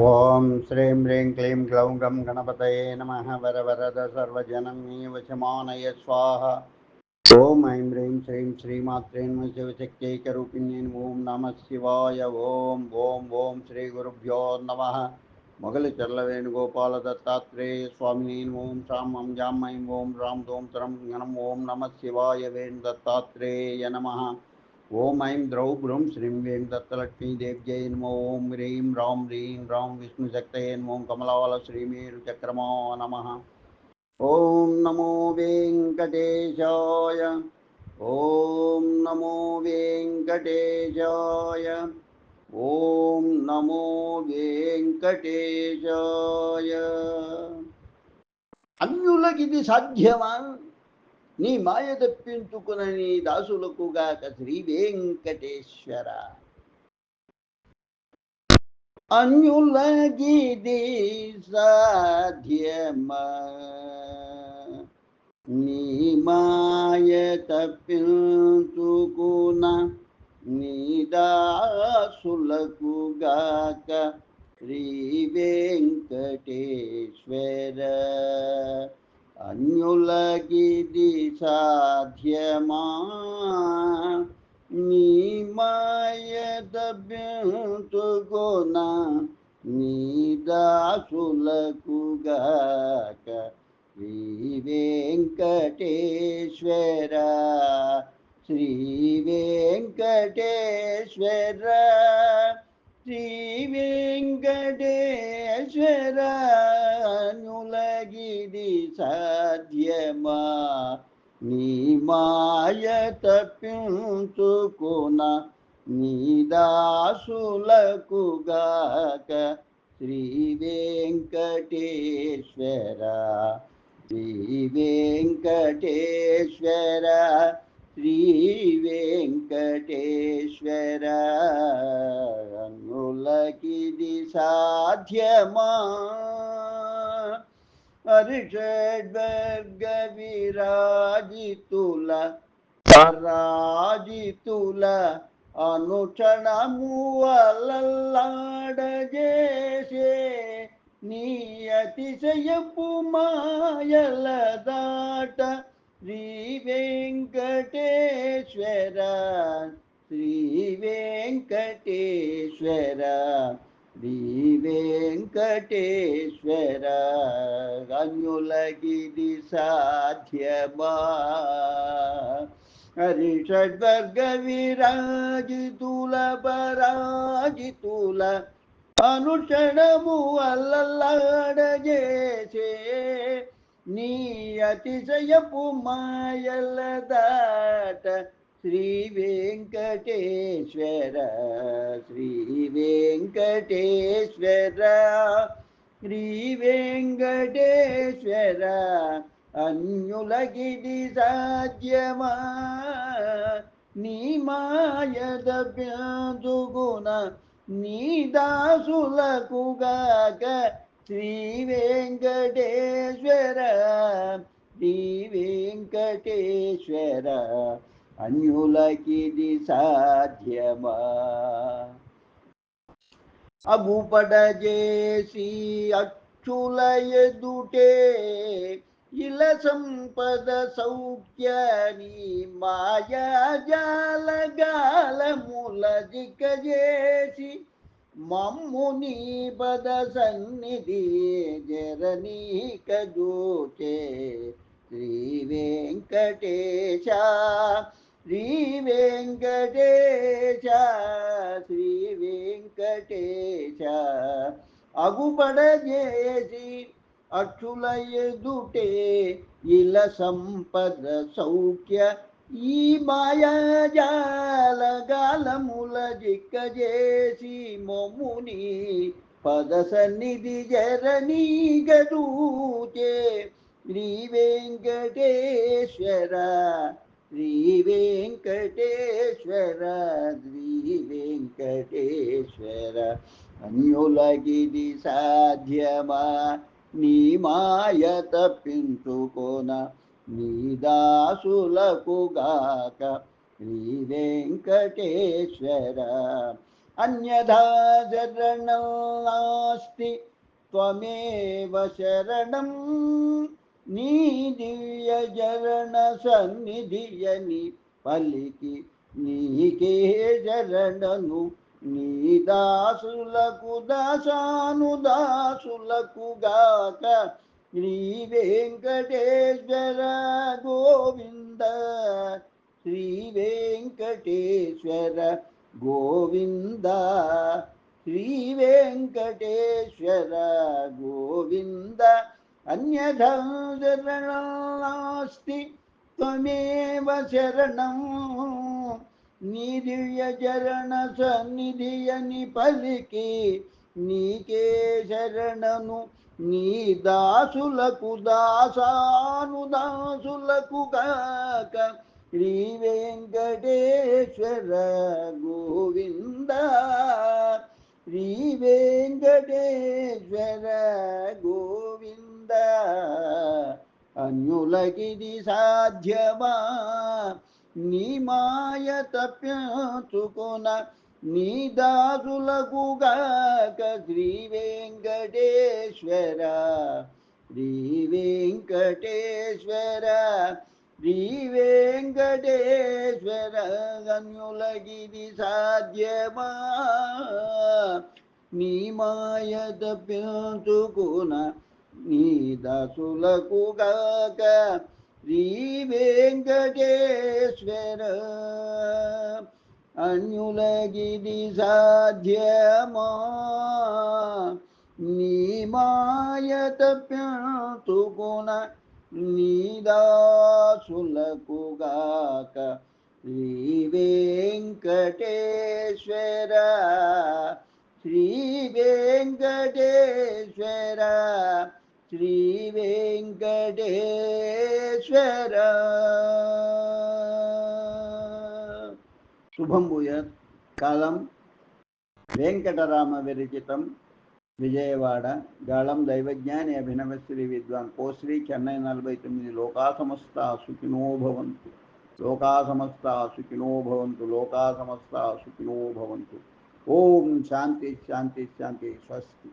ओम श्री ह्रीं क्लीं ग्लौं गं गणपतये नमः वरवरद सर्वजनं मे स्वाहा। ओम ऐं ह्रीं श्रीं श्रीमात्रे नमः शिवशक्त्यैकरूपिण्ये ओं नमः शिवाय ॐ ॐ ॐ श्रीगुरुभ्यो नमः। मुगलचर्लवेणुगोपालदत्तात्रेय स्वामिने ॐ शां मं जाम ऐं ओम राम दोम तरं गणम ओम नमः शिवाय वेणुदत्तात्रेय नमः। ओम ऐं द्रौ ब्रूं श्रीं ह्रीं दत्तलक्ष्मीदेव्यै नमो ॐ ह्रीं रां ह्रीं रां विष्णुशक्तये नमो कमलावलश्रीमेरुचक्रमो नमः। ॐ नमो वेङ्कटेशाय ॐ नमो वेङ्कटेशाय ॐ नमो वेङ्कटेशाय। अन्युलगिति साध्यवान् నీ మాయ తప్పించుకునని నీ దాసులకు గాక శ్రీ వెంకటేశ్వర అన్యులగిది సాధ్యమా నీ మాయ తప్పించుకున నీ దాసులకు గాక శ్రీ వెంకటేశ్వర అన్యులగిది సాధ్యమా? నీ మాయ దభ్యంతుగోన నీ దాసులకు గాక శ్రీ వెంకటేశ్వర శ్రీ వెంకటేశ్వర శ్రీ వెంకటేశ్వర ఇది సాధ్యమా? నీ మాయ తప్పించుకున్న నీ దాసులకు గాక శ్రీ వెంకటేశ్వర శ్రీ వెంకటేశ్వర శ్రీ వెంకటేశ్వర. అనులకిది సాధ్యమా? హరిషడ్వర్గ విరాజితుల పరాజితుల అనుక్షణము అల్లల్లాడజేసే నీ అతిశయపు మాయల దాట శ్రీ వెంకటేశ్వర శ్రీ వెంకటేశ్వర. శ్రీ వెంకటేశ్వర అన్యులగిది సాధ్యమా హరిషడ్వర్గ విరాజితుల పరాజితుల అనుక్షణము అల్లల్లాడజేసే నీ అతిశయపు మాయల దాట శ్రీ వెంకటేశ్వర శ్రీ వెంకటేశ్వర శ్రీ వెంకటేశ్వర అన్యులగిది సాధ్యమా నీ మాయద నీ దాసులకు గాక శ్రీ వెంకటేశ్వర శ్రీ వెంకటేశ్వర అన్యులకిది సాధ్యమా? అగుపడజేసి అచ్చుల ఎదుటే ఇల సంపద సౌఖ్యని మాయాజాలగాలముల దిక్కజేసి మమ్ముని పద సన్నిధి జరనీక జోచే శ్రీ వెంకటేశ. శ్రీ వెంకటేశ శ్రీ వెంకటేశ అగుపడజేసి అక్షుల ఎదుటే ఇల సంపద సౌఖ్య. ఈ మాయాజాల గాలముల జిక్కజేసి మొమ్ముని పద సన్నిధి జరణీ గదూచే శ్రీ వెంకటేశ్వర శ్రీ వెంకటేశ్వర శ్రీ వెంకటేశ్వర అన్యులగిది సాధ్యమా? నీ మాయ తప్పించుకోన నీ దాసులకుగాక శ్రీ వెంకటేశ్వర అన్యథా శరణం నాస్తి త్వమేవ శరణం. నీ దివ్య జరణ సన్నిధియని పలికి నీకే జరణను నీ దాసులకు దాసాను దాసులకు గాక. శ్రీ వెంకటేశ్వర గోవింద శ్రీ వెంకటేశ్వర గోవింద శ్రీ వెంకటేశ్వర గోవింద. అన్యథా శరణం నాస్తి త్వమేవ శరణం. నీ దివ్య చరణ సన్నిధి అని పలికి నీకే శరణను. నీ దాసులకు దాసాను దాసులకు కాక శ్రీ వెంకటేశ్వర గోవింద. శ్రీ వెంకటేశ్వర గో గోవింద అన్యులకిది సాధ్యమా? నీ మాయ తప్పించుకున నీ దాసులకు గాక శ్రీ వెంకటేశ్వర శ్రీ వెంకటేశ్వర శ్రీ వెంకటేశ్వర అన్యులకిది సాధ్యమా? నీ మాయ తప్పించుకున నీ దాసులకు గాక శ్రీ వెంకటేశ్వర. అన్యులగిది సాధ్యమా? నీ మాయ తప్పించుకున నీ దాసులకు గాక శ్రీ వెంకటేశ్వర. శ్రీ వెంకటేశ్వర. శ్రీ వెంకటేశ్వర శుభం భూయత్. కాలం వెంకటరామ విరచితం విజయవాడ. గాళం దైవజ్ఞాని అభినవ శ్రీ విద్వాన్. కోశ్రీ చెన్నై నలభై తొమ్మిది. లోకాసమస్త సుఖినో భవంతు. లోకాసమస్త సుఖినో భవంతు. లోకా సుఖినో భవంతు. ఓం శాంతి శాంతి శాంతి. స్వస్తి.